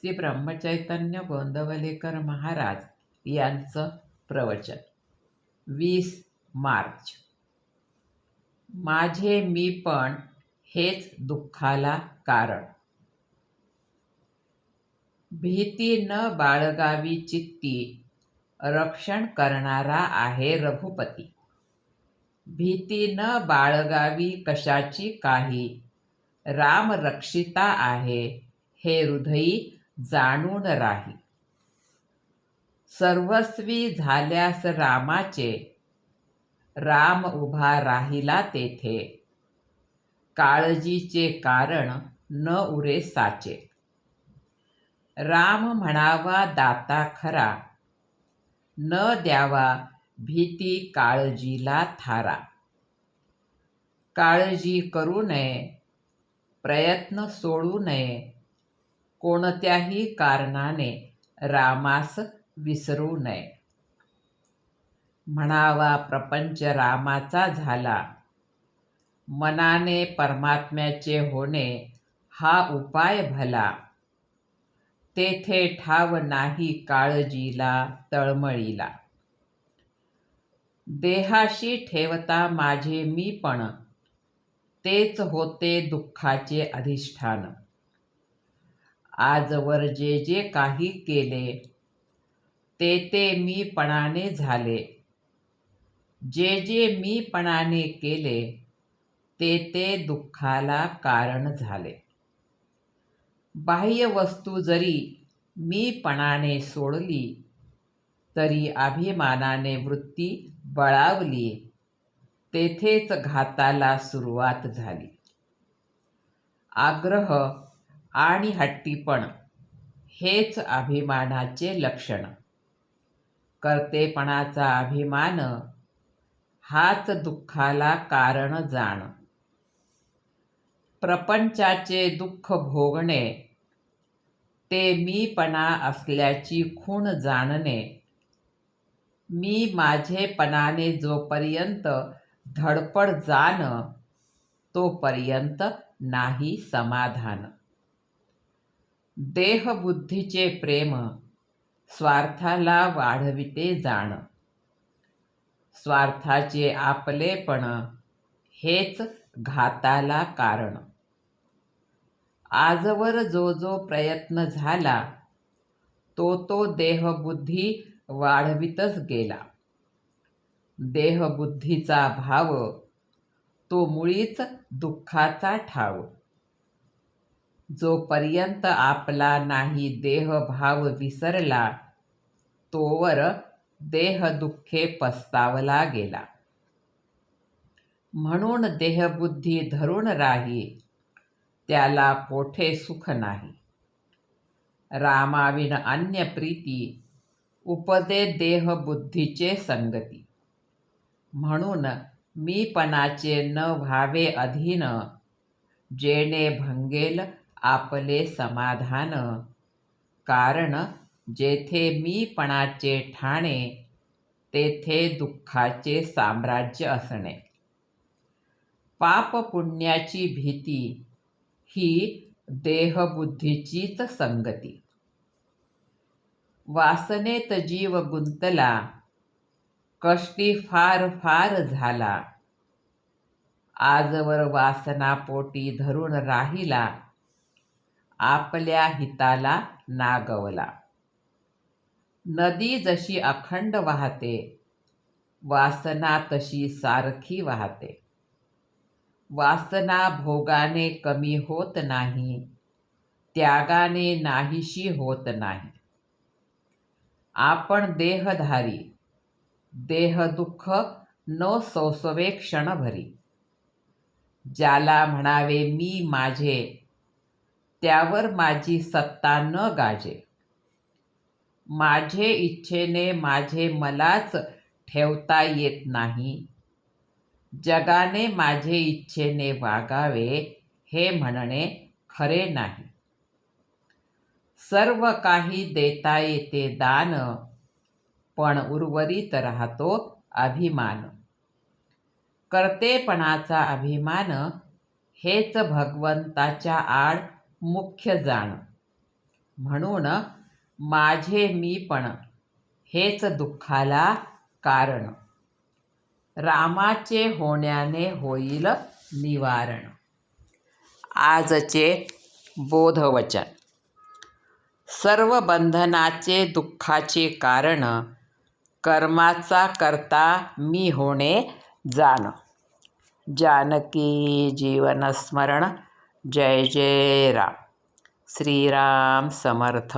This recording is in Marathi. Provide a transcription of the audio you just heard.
श्री ब्रह्मचैतन्य गोंदवलेकर महाराज यांचं प्रवचन. वीस मार्च. माझे मी पण हेच दुःखाला कारण. भीती न बाळगावी चित्ती रक्षण करणारा आहे रघुपती. भीती न बाळगावी कशाची काही राम रक्षिता आहे हे हृदयी जाणून राही. सर्वस्वी झाल्यास रामाचे राम उभा राहिला तेथे. काळजीचे कारण न उरे साचे राम म्हणावा दाता खरा. न द्यावा भीती काळजीला थारा. काळजी करू नये प्रयत्न सोडू नये कोणत्याही कारणाने रामास विसरू नये. म्हणावा प्रपंच रामाचा झाला. मनाने परमात्म्याचे होणे हा उपाय भला. तेथे ठाव नाही काळजीला तळमळीला. देहाशी ठेवता माझे मी पण. तेच होते दुःखाचे अधिष्ठान. आजवर जे जे काही केले ते ते मीपणाने झाले. जे जे मीपणाने केले ते ते दुःखाला कारण झाले. बाह्य वस्तू जरी मीपणाने सोडली तरी अभिमानाने वृत्ती बळावली. तेथेच घाताला सुरुवात झाली. आग्रह आणि हट्टीपण हेच अभिमानाचे लक्षण. कर्तेपणाचा अभिमान हाच दुःखाला कारण जाण. प्रपंचाचे दुःख भोगणे ते मीपणा असल्याची खूण जाणणे. मी माझेपणाने जोपर्यंत धडपड जाण तोपर्यंत नाही समाधान. देहबुद्धीचे प्रेम स्वार्थाला वाढविते जाण. स्वार्थाचे आपलेपण हेच घाताला कारण. आजवर जो जो प्रयत्न झाला तो तो देहबुद्धी वाढवितच गेला. देहबुद्धीचा भाव तो मुळीच दुःखाचा ठाव. जोपर्यंत आपला नाही देहभाव विसरला तोवर देहदुःखे पस्तावला गेला. म्हणून देहबुद्धी धरून राही त्याला कोठे सुख नाही. रामाविण अन्य प्रीती उपदे देहबुद्धीचे संगती. म्हणून मीपणाचे न व्हावे अधीन जेणे भंगेल आपले समाधान. कारण जेथे मीपणाचे ठाणे तेथे दुःखाचे साम्राज्य असणे. पाप पुण्याची भीती ही देहबुद्धीचीच संगती. वासनेत जीव गुंतला कष्टी फार फार झाला. आजवर वासनापोटी धरून राहिला. आपल्या हिताला नागवला. नदी जशी अखंड वाहते वासना तशी सारखी वाहते. वासना भोगाने कमी होत नाही त्यागाने नाहीशी होत नाही. आपण देहधारी देहदुःख न सोसवे क्षणभरी. ज्याला म्हणावे मी माझे त्यावर माझी सत्ता न गाजे. माझे इच्छेने माझे मलाच ठेवता येत नाही. जगाने माझे इच्छेने वागावे हे म्हणणे खरे नाही. सर्व काही देता येते दान पण उर्वरित राहतो अभिमान. कर्तेपणाचा अभिमान हेच भगवंताच्या आड मुख्य जाण. म्हणून माझे मी पण हेच दुःखाला कारण. रामाचे होण्याने होईल निवारण. आजचे बोधवचन. सर्व बंधनाचे दुःखाचे कारण कर्माचा करता मी होणे जाण. जानकी जीवनस्मरण जय जय राम. श्रीराम समर्थ.